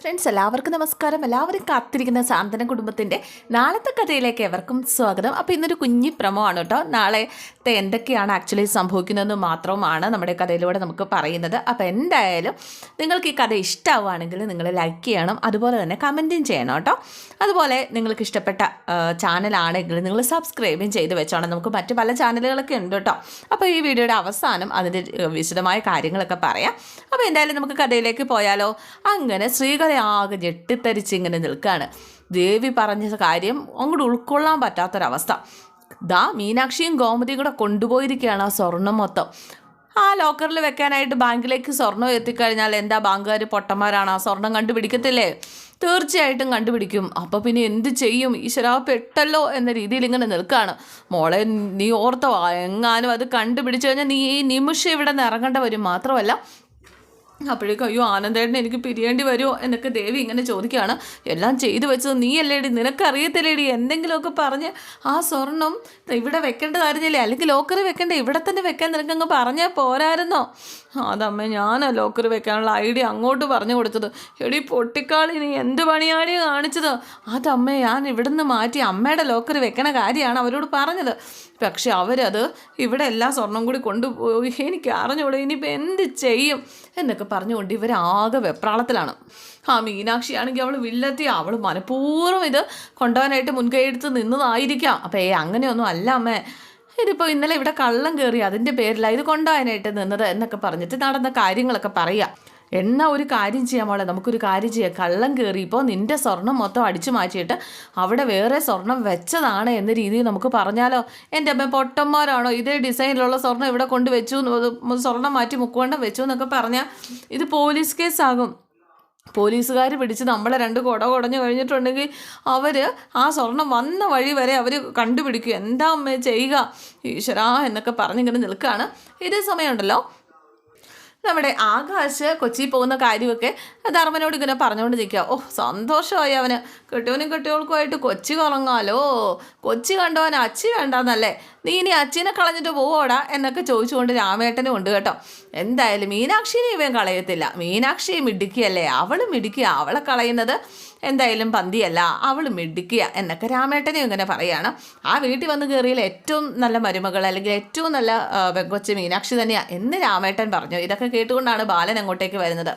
Friends എല്ലാവർക്കും നമസ്കാരം. എല്ലാവരും കാത്തിരിക്കുന്ന സാന്ത്വന കുടുംബത്തിന്റെ നാളത്തെ കഥയിലേക്ക് എവർക്കും സ്വാഗതം. അപ്പോൾ ഇന്നൊരു കുഞ്ഞി ആണ് കേട്ടോ. നാളത്തെ എന്തൊക്കെയാണ് ആക്ച്വലി സംഭവിക്കുന്നതെന്ന് മാത്രമാണ് നമ്മുടെ കഥയിലൂടെ നമുക്ക് പറയുന്നത്. അപ്പോൾ എന്തായാലും നിങ്ങൾക്ക് ഈ കഥ ഇഷ്ടമാവുകയാണെങ്കിൽ നിങ്ങൾ ലൈക്ക് ചെയ്യണം. അതുപോലെ തന്നെ കമന്റും ചെയ്യണം കേട്ടോ. അതുപോലെ നിങ്ങൾക്ക് ഇഷ്ടപ്പെട്ട ചാനലാണെങ്കിൽ നിങ്ങൾ സബ്സ്ക്രൈബും ചെയ്ത് വെച്ചോണം. നമുക്ക് മറ്റ് പല ചാനലുകളൊക്കെ ഉണ്ട് കേട്ടോ. അപ്പോൾ ഈ വീഡിയോയുടെ അവസാനം അതിന്റെ വിശദമായ കാര്യങ്ങളൊക്കെ പറയാം. അപ്പോൾ എന്തായാലും നമുക്ക് കഥയിലേക്ക് പോയാലോ? അങ്ങനെ ശ്രീകല ആകെ ഞെട്ടിത്തരിച്ച് ഇങ്ങനെ നിൽക്കുകയാണ് ദേവി പറഞ്ഞ കാര്യം അങ്ങോട്ട് ഉൾക്കൊള്ളാൻ പറ്റാത്തൊരവസ്ഥ. ദാ മീനാക്ഷിയും ഗോമതിയും കൂടെ കൊണ്ടുപോയിരിക്കുകയാണ് ആ സ്വർണം മൊത്തം. ആ ലോക്കറിൽ വെക്കാനായിട്ട് ബാങ്കിലേക്ക് സ്വർണം എത്തിക്കഴിഞ്ഞാൽ എന്താ ബാങ്കുകാർ പൊട്ടന്മാരാണ്? ആ സ്വർണം കണ്ടുപിടിക്കത്തില്ലേ? തീർച്ചയായിട്ടും കണ്ടുപിടിക്കും. അപ്പോൾ പിന്നെ എന്ത് ചെയ്യും? ഈശ്വരാ പെട്ടല്ലോ എന്ന രീതിയിൽ ഇങ്ങനെ നിൽക്കുകയാണ് മോളെ നീ ഓർത്തോ എങ്ങാനും അത് കണ്ടുപിടിച്ചു കഴിഞ്ഞാൽ നീ ഈ നിമിഷം ഇവിടെ നിന്ന് ഇറങ്ങേണ്ട വരും. മാത്രമല്ല അപ്പോഴേക്കും അയ്യോ ആനന്ദേട്ടനെ എനിക്ക് പിരിയേണ്ടി വരുമോ എന്നൊക്കെ ദേവി ഇങ്ങനെ ചോദിക്കുകയാണ്. എല്ലാം ചെയ്തു വെച്ചത് നീയല്ലേടി നിനക്കറിയത്തില്ലേടി എന്തെങ്കിലുമൊക്കെ പറഞ്ഞ് ആ സ്വർണം ഇവിടെ വെക്കേണ്ടതായിരുന്നില്ലേ അല്ലെങ്കിൽ ലോക്കറി വെക്കണ്ട ഇവിടെ തന്നെ വെക്കാൻ നിനക്കങ്ങ് പറഞ്ഞാൽ പോരായിരുന്നോ? അതമ്മ ഞാനാ ലോക്കറി വെക്കാനുള്ള ഐഡിയ അങ്ങോട്ട് പറഞ്ഞു കൊടുത്തത്. എടി പൊട്ടിക്കാളി നീ എന്ത് പണിയാടി കാണിച്ചത്? അതമ്മ ഞാൻ ഇവിടുന്ന് മാറ്റി അമ്മയുടെ ലോക്കറി വെക്കണ കാര്യമാണ് അവരോട് പറഞ്ഞത്. പക്ഷെ അവരത് ഇവിടെ എല്ലാ സ്വർണം കൂടി കൊണ്ടുപോയി. എനിക്ക് അറിഞ്ഞൂടെ ഇനിയിപ്പോൾ എന്ത് ചെയ്യും എന്നൊക്കെ പറഞ്ഞുകൊണ്ട് ഇവരാകെ വെപ്രാളത്തിലാണ്. ആ മീനാക്ഷിയാണെങ്കിൽ അവൾ വില്ലത്തി അവൾ മനഃപൂർവം ഇത് കൊണ്ടുപോകാനായിട്ട് മുൻകൈ എടുത്ത് നിന്നതായിരിക്കാം. അപ്പം ഏ അങ്ങനെയൊന്നും അല്ല അമ്മേ. ഇതിപ്പോൾ ഇന്നലെ ഇവിടെ കള്ളം കയറി അതിന്റെ പേരിലാണ് ഇത് കൊണ്ടുപോകാനായിട്ട് നിന്നത് എന്നൊക്കെ പറഞ്ഞിട്ട് നടന്ന കാര്യങ്ങളൊക്കെ പറയാം. എന്നാ ഒരു കാര്യം ചെയ്യാൻ മോളെ നമുക്കൊരു കാര്യം ചെയ്യാം. കള്ളം കയറിയപ്പോൾ നിന്റെ സ്വർണം മൊത്തം അടിച്ചു മാറ്റിയിട്ട് അവിടെ വേറെ സ്വർണം വെച്ചതാണ് എന്ന രീതിയിൽ നമുക്ക് പറഞ്ഞാലോ? എന്റെ അമ്മ പൊട്ടന്മാരാണോ? ഇതേ ഡിസൈനിലുള്ള സ്വർണം ഇവിടെ കൊണ്ട് വെച്ചു സ്വർണം മാറ്റി മുക്കുവണ്ടം വെച്ചു എന്നൊക്കെ പറഞ്ഞാൽ ഇത് പോലീസ് കേസാകും. പോലീസുകാർ പിടിച്ച് നമ്മളെ രണ്ട് കുട കുടഞ്ഞു കഴിഞ്ഞിട്ടുണ്ടെങ്കിൽ അവർ ആ സ്വർണം വന്ന വഴി വരെ അവർ കണ്ടുപിടിക്കും. എന്താ അമ്മ ചെയ്യുക? ഈശ്വരാ എന്നൊക്കെ പറഞ്ഞിങ്ങനെ നിൽക്കുകയാണ്. ഇതേ സമയമുണ്ടല്ലോ നമ്മുടെ ആകാശ് കൊച്ചി പോകുന്ന കാര്യമൊക്കെ ധർമ്മനോട് ഇങ്ങനെ പറഞ്ഞുകൊണ്ട് നിൽക്കുക. ഓ സന്തോഷമായി അവന്. കെട്ടിയവനും കെട്ടിയവൾക്കുമായിട്ട് കൊച്ചി കുറങ്ങാലോ? കൊച്ചി കണ്ടവൻ അച്ചി വേണ്ടെന്നല്ലേ? നീ ഇനി അച്ചിനെ കളഞ്ഞിട്ട് പോവോടാ എന്നൊക്കെ ചോദിച്ചുകൊണ്ട് രാമേട്ടനും ഉണ്ട് കേട്ടോ. എന്തായാലും മീനാക്ഷിനെ ഇവൻ കളയത്തില്ല. മീനാക്ഷിയെ മിടുക്കിയല്ലേ? അവളും മിടുക്കി അവളെ കളയുന്നത് എന്തായാലും പന്തിയല്ല. അവൾ മിടുക്കിയ എന്നൊക്കെ രാമേട്ടനും ഇങ്ങനെ പറയാണ്. ആ വീട്ടിൽ വന്ന് കയറിയാൽ ഏറ്റവും നല്ല മരുമകൾ അല്ലെങ്കിൽ ഏറ്റവും നല്ല പെങ്കൊച്ച് മീനാക്ഷി തന്നെയാണ് എന്ന് രാമേട്ടൻ പറഞ്ഞു. ഇതൊക്കെ കേട്ടുകൊണ്ടാണ് ബാലൻ അങ്ങോട്ടേക്ക് വരുന്നത്.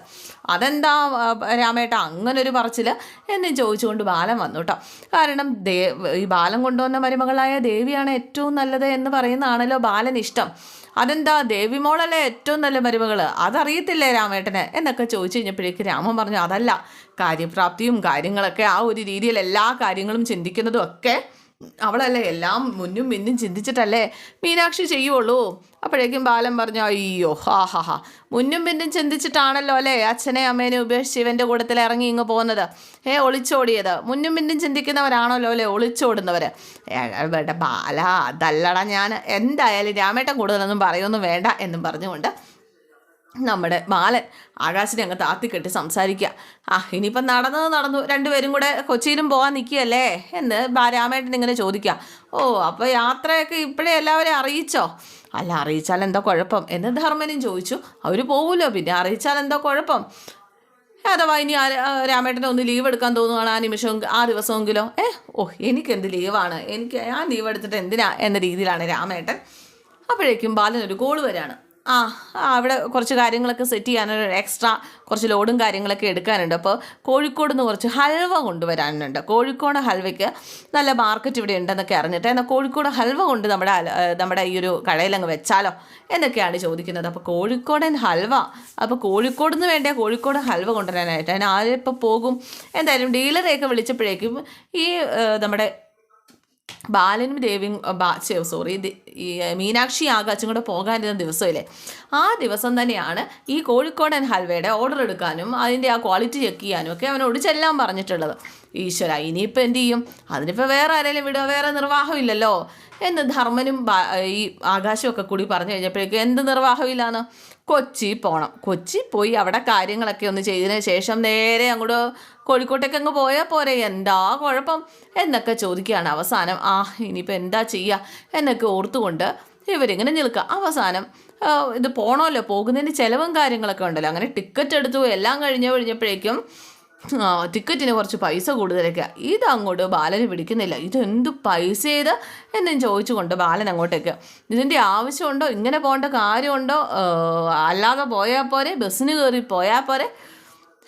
അതെന്താ രാമേട്ട അങ്ങനൊരു പറച്ചിൽ എന്ന് ചോദിച്ചുകൊണ്ട് ബാലൻ വന്നു കേട്ടോ കാരണം ദേ ഈ ബാലൻ കൊണ്ടുവന്ന മരുമകളായ ദേവിയാണ് ഏറ്റവും നല്ലത് എന്ന് പറയുന്നതാണല്ലോ ബാലൻ ഇഷ്ടം. അതെന്താ ദേവിമോളല്ലേ ഏറ്റവും നല്ല മരുമകൾ അതറിയത്തില്ലേ രാമേട്ടന്? എന്നൊക്കെ ചോദിച്ചു കഴിഞ്ഞപ്പോഴേക്ക് രാമൻ പറഞ്ഞു അതല്ല കാര്യപ്രാപ്തിയും കാര്യങ്ങളൊക്കെ ആ ഒരു രീതിയിൽ എല്ലാ കാര്യങ്ങളും ചിന്തിക്കുന്നതും ഒക്കെ അവളല്ലേ എല്ലാം മുന്നും മിന്നും ചിന്തിച്ചിട്ടല്ലേ മീനാക്ഷി ചെയ്യുള്ളൂ അപ്പോഴേക്കും ബാലൻ പറഞ്ഞു അയ്യോ ഹാ ഹാ ഹാ. മുന്നും പിന്നും ചിന്തിച്ചിട്ടാണല്ലോ അല്ലേ അച്ഛനെ അമ്മേനെ ഉപേക്ഷിച്ച് ഇവന്റെ കൂട്ടത്തിൽ ഇറങ്ങി ഇങ്ങ് പോകുന്നത്? ഏ ഒളിച്ചോടിയത്. മുന്നും പിന്നും ചിന്തിക്കുന്നവരാണല്ലോ അല്ലേ ഒളിച്ചോടുന്നവർ വേണ്ട ബാല അതല്ലടാ ഞാൻ. എന്തായാലും രാമേട്ടൻ കൂടുതലൊന്നും പറയൊന്നും വേണ്ട എന്നും പറഞ്ഞുകൊണ്ട് നമ്മുടെ ബാലൻ ആകാശിനെ അങ്ങ് താത്തിക്കെട്ടി സംസാരിക്കുക ആ ഇനിയിപ്പം നടന്നത് നടന്നു. രണ്ടുപേരും കൂടെ കൊച്ചിയിലും പോകാൻ നിൽക്കുകയല്ലേ? എന്ന് രാമേട്ടൻ ഇങ്ങനെ ചോദിക്കുക ഓ അപ്പോൾ യാത്രയൊക്കെ ഇപ്പോഴേ എല്ലാവരെയും അറിയിച്ചോ? അല്ല അറിയിച്ചാൽ എന്താ കുഴപ്പം? എന്ന് ധർമ്മനും ചോദിച്ചു. അവർ പോവുമല്ലോ പിന്നെ അറിയിച്ചാൽ എന്താ കുഴപ്പം? അഥവാ ഇനി രാമേട്ടനെ ഒന്ന് ലീവ് എടുക്കാൻ തോന്നുകയാണ് ആ നിമിഷം ആ ദിവസമെങ്കിലോ? ഏ ഓ എനിക്കെന്ത് ലീവാണ് എനിക്ക് ആ ലീവ് എടുത്തിട്ട് എന്തിനാ? എന്ന രീതിയിലാണ് രാമേട്ടൻ. അപ്പോഴേക്കും ബാലൻ ഒരു കോൾ വരാണ് ആ അവിടെ കുറച്ച് കാര്യങ്ങളൊക്കെ സെറ്റ് ചെയ്യാനൊരു എക്സ്ട്രാ കുറച്ച് ലോഡും കാര്യങ്ങളൊക്കെ എടുക്കാനുണ്ട്. അപ്പോൾ കോഴിക്കോട് നിന്ന് കുറച്ച് ഹൽവ കൊണ്ടുവരാനുണ്ട്. കോഴിക്കോട് ഹൽവയ്ക്ക് നല്ല മാർക്കറ്റ് ഇവിടെ ഉണ്ടെന്നൊക്കെ അറിഞ്ഞിട്ട് എന്നാൽ കോഴിക്കോട് ഹൽവ കൊണ്ട് നമ്മുടെ നമ്മുടെ ഈ ഒരു കടയിലങ്ങ് വെച്ചാലോ? എന്നൊക്കെയാണ് ചോദിക്കുന്നത്. അപ്പോൾ കോഴിക്കോടൻ ഹൽവ. അപ്പോൾ കോഴിക്കോട് നിന്ന് വേണ്ട കോഴിക്കോട് ഹൽവ കൊണ്ടുവരാനായിട്ട്. അതിന് ആരിപ്പോൾ പോകും? എന്തായാലും ഡീലറെയൊക്കെ വിളിച്ചപ്പോഴേക്കും ഈ നമ്മുടെ ബാലനും ദേവിയും സോറി മീനാക്ഷി ആകാശം കൂടെ പോകാനിരുന്ന ദിവസമില്ലേ? ആ ദിവസം തന്നെയാണ് ഈ കോഴിക്കോടൻ ഹൽവയുടെ ഓർഡർ എടുക്കാനും അതിന്റെ ആ ക്വാളിറ്റി ചെക്ക് ചെയ്യാനും ഒക്കെ അവനോട് ചെല്ലാൻ പറഞ്ഞിട്ടുള്ളത്. ഈശ്വര ഇനിയിപ്പോൾ എന്ത് ചെയ്യും? അതിനിപ്പോൾ വേറെ ആരെങ്കിലും വിടുക വേറെ നിർവാഹമില്ലല്ലോ? എന്ന് ധർമ്മനും ഈ ആകാശമൊക്കെ കൂടി പറഞ്ഞു കഴിഞ്ഞപ്പോഴേക്കും എന്ത് നിർവാഹമില്ലാന്ന്? കൊച്ചി പോകണം കൊച്ചി പോയി അവിടെ കാര്യങ്ങളൊക്കെ ഒന്ന് ചെയ്തതിന് ശേഷം നേരെ അങ്ങോട്ട് കോഴിക്കോട്ടേക്ക് അങ്ങ് പോയാൽ പോരെ. എന്താ കുഴപ്പം? എന്നൊക്കെ ചോദിക്കുകയാണ് അവസാനം. ആ ഇനിയിപ്പോൾ എന്താ ചെയ്യുക എന്നൊക്കെ ഓർത്തുകൊണ്ട് ഇവരിങ്ങനെ നിൽക്കുക അവസാനം ഇത് പോകണമല്ലോ പോകുന്നതിന് ചിലവും കാര്യങ്ങളൊക്കെ ഉണ്ടല്ലോ. അങ്ങനെ ടിക്കറ്റ് എടുത്തു എല്ലാം കഴിഞ്ഞ് കഴിഞ്ഞപ്പോഴേക്കും ടിക്കറ്റിന് കുറച്ച് പൈസ കൂടുതലൊക്കെ. ഇത് അങ്ങോട്ട് ബാലന് പിടിക്കുന്നില്ല. ഇതെന്ത് പൈസ ചെയ്ത് എന്നും ചോദിച്ചുകൊണ്ട് ബാലൻ അങ്ങോട്ടേക്ക്. ഇതിന്റെ ആവശ്യമുണ്ടോ? ഇങ്ങനെ പോകേണ്ട കാര്യമുണ്ടോ? അല്ലാതെ പോയാൽ പോരെ ബസ്സിന് കയറി പോയാൽ പോരെ.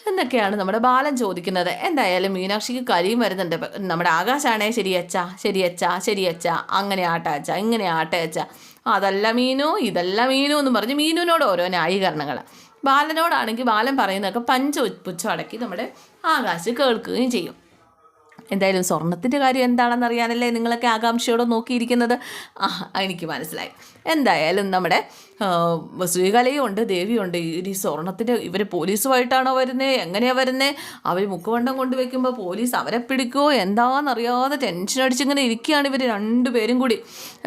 എന്നൊക്കെയാണ് നമ്മുടെ ബാലൻ ചോദിക്കുന്നത്. എന്തായാലും മീനാക്ഷിക്ക് കരിയും വരുന്നുണ്ട്. നമ്മുടെ ആകാശാണേ ശരിയച്ച ശരിയച്ച ശരിയച്ച അങ്ങനെ ആട്ട അച്ച ഇങ്ങനെ ആട്ട ആട്ടയച്ച. അതല്ല മീനു ഇതല്ല മീനു എന്ന് പറഞ്ഞ് മീനുവിനോട് ഓരോ ന്യായീകരണങ്ങൾ. ബാലനോടാണെങ്കിൽ ബാലൻ പറയുന്നതൊക്കെ പഞ്ച പുച്ഛം നമ്മുടെ ആകാശ് കേൾക്കുകയും ചെയ്യും. എന്തായാലും സ്വർണത്തിന്റെ കാര്യം എന്താണെന്ന് അറിയാനല്ലേ നിങ്ങളൊക്കെ ആകാംക്ഷയോടെ നോക്കിയിരിക്കുന്നത്? ആ എനിക്ക് മനസ്സിലായി. എന്തായാലും നമ്മുടെ ശ്രീകലയുണ്ട് ദേവിയുണ്ട്. ഈ സ്വർണത്തിന്റെ ഇവർ പോലീസുമായിട്ടാണോ വരുന്നത് എങ്ങനെയാണ് വരുന്നത് അവർ മുക്കുവണ്ടം കൊണ്ടുവയ്ക്കുമ്പോൾ പോലീസ് അവരെ പിടിക്കുമോ എന്താണെന്നറിയാതെ ടെൻഷൻ അടിച്ചിങ്ങനെ ഇരിക്കുകയാണ് ഇവർ രണ്ടുപേരും കൂടി.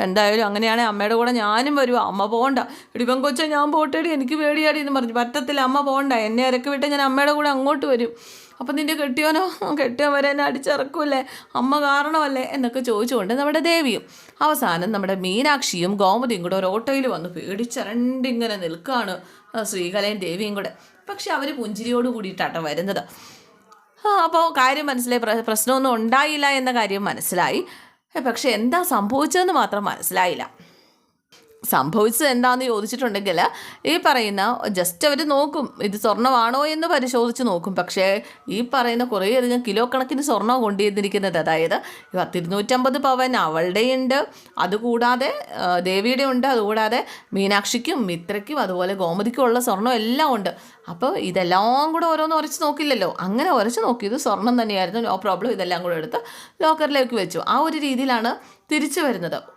എന്തായാലും അങ്ങനെയാണെങ്കിൽ അമ്മയുടെ കൂടെ ഞാനും വരും. അമ്മ പോകണ്ട ഇടിപ്പം കൊച്ചാൽ ഞാൻ പോട്ടേടി എനിക്ക് പേടിയാടി എന്ന് പറഞ്ഞു. പറ്റത്തില്ല അമ്മ പോകണ്ട എന്നെ ഇറക്കി വിട്ട് ഞാൻ അമ്മയുടെ കൂടെ അങ്ങോട്ട് വരും. അപ്പം നിന്റെ കെട്ടിയോനോ? കെട്ടിയോ വരെ എന്നെ അടിച്ചിറക്കൂല്ലേ? അമ്മ കാരണമല്ലേ? എന്നൊക്കെ ചോദിച്ചുകൊണ്ട് നമ്മുടെ ദേവിയും അവസാനം നമ്മുടെ മീനാക്ഷിയും ഗോമതിയും കൂടെ ഒരു ഓട്ടോയിൽ വന്ന് പേടിച്ചരണ്ടിങ്ങനെ നിൽക്കുകയാണ് ശ്രീകലയും ദേവിയും കൂടെ. പക്ഷെ അവർ പുഞ്ചിരിയോട് കൂടിയിട്ടാട്ടോ വരുന്നത്. അപ്പോൾ കാര്യം മനസ്സിലായി. പ്ര- പ്രശ്നമൊന്നും ഉണ്ടായില്ല എന്ന കാര്യം മനസ്സിലായി. പക്ഷെ എന്താ സംഭവിച്ചതെന്ന് മാത്രം മനസ്സിലായില്ല. സംഭവിച്ചത് എന്താണെന്ന് ചോദിച്ചിട്ടുണ്ടെങ്കിൽ ഈ പറയുന്ന ജസ്റ്റ് അവർ നോക്കും ഇത് സ്വർണമാണോ എന്ന് പരിശോധിച്ച് നോക്കും. പക്ഷേ ഈ പറയുന്ന കുറേയധികം കിലോ കണക്കിന് സ്വർണം കൊണ്ടുവന്നിരിക്കുന്നത്. അതായത് പത്തിരുന്നൂറ്റമ്പത് പവൻ അവളുടെയുണ്ട് അതുകൂടാതെ ദേവിയുടെ ഉണ്ട് അതുകൂടാതെ മീനാക്ഷിക്കും മിത്രയ്ക്കും അതുപോലെ ഗോമതിക്കും ഉള്ള സ്വർണം എല്ലാം ഉണ്ട്. അപ്പോൾ ഇതെല്ലാം കൂടെ ഓരോന്ന് ഉരച്ച് നോക്കില്ലല്ലോ. അങ്ങനെ ഉരച്ച് നോക്കിയത് സ്വർണം തന്നെയായിരുന്നു. നോ പ്രോബ്ലം ഇതെല്ലാം കൂടെ എടുത്ത് ലോക്കറിലേക്ക് വെച്ചു. ആ ഒരു രീതിയിലാണ് തിരിച്ചു വരുന്നത്.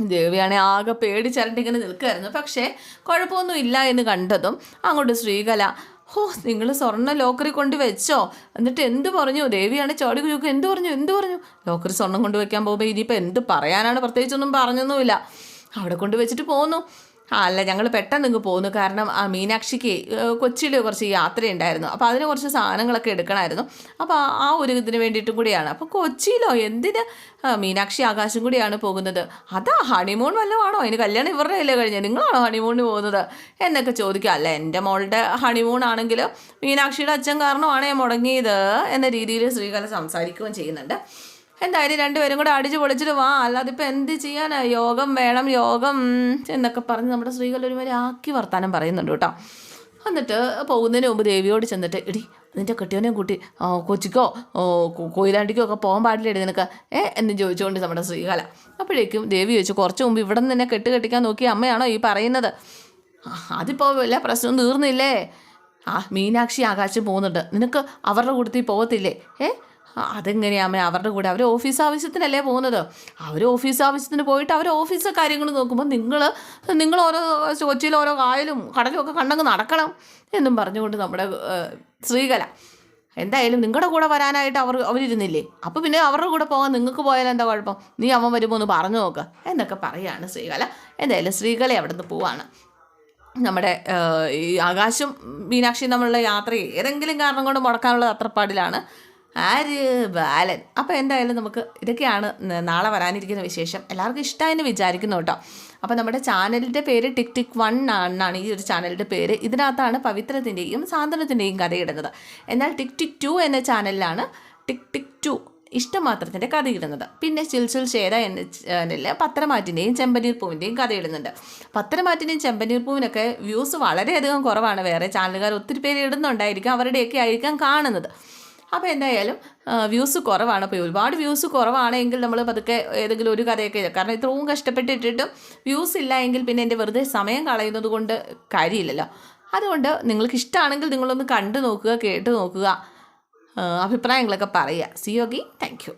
ദേവിയാണെ ആകെ പേടിച്ചരണ്ടിങ്ങനെ നിൽക്കുമായിരുന്നു പക്ഷേ കുഴപ്പമൊന്നും ഇല്ല എന്ന് കണ്ടതും അങ്ങോട്ട് ശ്രീകല ഓ നിങ്ങൾ സ്വർണ ലോക്കറി കൊണ്ട് വെച്ചോ? എന്നിട്ട് എന്ത് പറഞ്ഞു? ദേവിയാണെ ചോടി ചോദിക്കും എന്ത് പറഞ്ഞു? എന്ത് പറഞ്ഞു? ലോക്കറി സ്വർണം കൊണ്ട് വെക്കാൻ പോകുമ്പോൾ ഇനിയിപ്പോൾ എന്ത് പറയാനാണ്? പ്രത്യേകിച്ചൊന്നും പറഞ്ഞൊന്നുമില്ല. അവിടെ കൊണ്ട് വെച്ചിട്ട് പോന്നു. അല്ല ഞങ്ങൾ പെട്ടെന്ന് ഇങ്ങ് പോന്നു. കാരണം ആ മീനാക്ഷിക്ക് കൊച്ചിയിൽ കുറച്ച് യാത്രയുണ്ടായിരുന്നു. അപ്പോൾ അതിന് കുറച്ച് സാധനങ്ങളൊക്കെ എടുക്കണമായിരുന്നു അപ്പോൾ ആ- ഒരു ഇതിന് വേണ്ടിയിട്ടും കൂടിയാണ്. അപ്പോൾ കൊച്ചിയിലോ എന്തിന്? മീനാക്ഷി ആകാശം കൂടിയാണ് പോകുന്നത്. അതാ ഹണിമൂൺ വല്ലതും അതിന് കല്യാണം ഇവരുടെ അല്ലേ കഴിഞ്ഞത് നിങ്ങളാണോ ഹണിമൂണിന് പോകുന്നത്? എന്നൊക്കെ ചോദിക്കുക അല്ല എന്റെ മോളുടെ ഹണിമൂൺ ആണെങ്കിൽ മീനാക്ഷിയുടെ അച്ഛൻ കാരണമാണ് മുടങ്ങിയത് എന്ന രീതിയിൽ ശ്രീകല സംസാരിക്കുകയും ചെയ്യുന്നുണ്ട്. എന്തായാലും രണ്ടുപേരും കൂടെ അടിച്ചു പൊളിച്ചിട്ട് വാ. അല്ലാതെ ഇപ്പം എന്ത് ചെയ്യാനാ? യോഗം വേണം യോഗം എന്നൊക്കെ പറഞ്ഞ് നമ്മുടെ സ്ത്രീകൾ ഒരുമാതിരി ആക്കി വർത്താനം പറയുന്നുണ്ട് കേട്ടോ. എന്നിട്ട് പോകുന്നതിന് മുമ്പ് ദേവിയോട് ചെന്നിട്ട് എടി നിന്റെ കെട്ടിയവനെയും കൂട്ടി കൊച്ചിക്കോ കൊയിലാണ്ടിക്കോ ഒക്കെ പോകാൻ പാടില്ലേ നിനക്ക്? ഏ എന്ന് ചോദിച്ചുകൊണ്ട് നമ്മുടെ ശ്രീകല. അപ്പോഴേക്കും ദേവി ചോദിച്ചു കുറച്ച് മുമ്പ് ഇവിടെ നിന്ന് നിന്നെ കെട്ട് കെട്ടിക്കാൻ നോക്കിയ അമ്മയാണോ ഈ പറയുന്നത്? അതിപ്പോൾ വല്ല പ്രശ്നവും തീർന്നില്ലേ? ആ മീനാക്ഷി ആകാശം പോകുന്നുണ്ട്. നിനക്ക് അവരുടെ കൂട്ടത്തിൽ പോകത്തില്ലേ? ഏ ആ, അതെങ്ങനെയാ അമ്മ അവരുടെ കൂടെ അവർ ഓഫീസ് ആവശ്യത്തിനല്ലേ പോകുന്നത്? അവർ ഓഫീസ് ആവശ്യത്തിന് പോയിട്ട് അവർ ഓഫീസ് കാര്യങ്ങൾ നോക്കുമ്പോൾ നിങ്ങൾ നിങ്ങൾ ഓരോ കൊച്ചിയിൽ ഓരോ കായലും കടലും ഒക്കെ കണ്ടങ്ങ് നടക്കണം എന്നും പറഞ്ഞുകൊണ്ട് നമ്മുടെ ശ്രീകല എന്തായാലും നിങ്ങളുടെ കൂടെ വരാനായിട്ട് അവർ അവരിരുന്നില്ലേ? അപ്പോൾ പിന്നെ അവരുടെ കൂടെ പോകാൻ നിങ്ങൾക്ക് പോയാൽ എന്താ കുഴപ്പം? നീ അവൻ വരുമ്പോൾ ഒന്ന് പറഞ്ഞു നോക്ക്. എന്നൊക്കെ പറയാണ് ശ്രീകല. എന്തായാലും ശ്രീകല അവിടെ നിന്ന് പോവാണ്. നമ്മുടെ ഈ ആകാശം മീനാക്ഷി നമ്മളുടെ യാത്ര ഏതെങ്കിലും കാരണം കൊണ്ട് മുടക്കാനുള്ള തത്രപ്പാടിലാണ്. ആര്? ബാലൻ. അപ്പോൾ എന്തായാലും നമുക്ക് ഇതൊക്കെയാണ് നാളെ വരാനിരിക്കുന്ന വിശേഷം. എല്ലാവർക്കും ഇഷ്ടമായെന്ന് വിചാരിക്കുന്നു കേട്ടോ. അപ്പോൾ നമ്മുടെ ചാനലിന്റെ പേര് ടിക് ടിക് വൺ എന്നാണ് ഈ ഒരു ചാനലിന്റെ പേര്. ഇതിനകത്താണ് പവിത്രത്തിന്റെയും സാന്ത്വനത്തിന്റെയും കഥയിടുന്നത് എന്നാൽ ടിക് ടിക് ടു എന്ന ചാനലിലാണ് ടിക് ടിക് ടു ഇഷ്ടമാത്രത്തിന്റെ കഥയിടുന്നത് പിന്നെ ചിൽസിൽ ചേര എന്ന ചാനലിൽ പത്രമാറ്റിന്റെയും ചെമ്പനീർ പൂവിന്റെയും കഥയിടുന്നുണ്ട് പത്രമാറ്റിന്റെയും ചെമ്പനീർ പൂവിനൊക്കെ വ്യൂസ് വളരെയധികം കുറവാണ്. വേറെ ചാനലുകാർ ഒത്തിരി പേര് ഇടുന്നുണ്ടായിരിക്കും. അവരുടെയൊക്കെ ആയിരിക്കാം കാണുന്നത്. അപ്പോൾ എന്തായാലും വ്യൂസ് കുറവാണ്. അപ്പോൾ ഒരുപാട് വ്യൂസ് കുറവാണെങ്കിൽ നമ്മൾ പതുക്കെ ഏതെങ്കിലും ഒരു കഥയൊക്കെ കാരണം ഇത്രയും കഷ്ടപ്പെട്ടിട്ടിട്ടും വ്യൂസ് ഇല്ല എങ്കിൽ പിന്നെ എന്റെ വെറുതെ സമയം കളയുന്നത് കൊണ്ട് കാര്യമില്ലല്ലോ. അതുകൊണ്ട് നിങ്ങൾക്ക് ഇഷ്ടമാണെങ്കിൽ നിങ്ങളൊന്ന് കണ്ടു നോക്കുക കേട്ട് നോക്കുക അഭിപ്രായങ്ങളൊക്കെ പറയുക. C Yogi thank you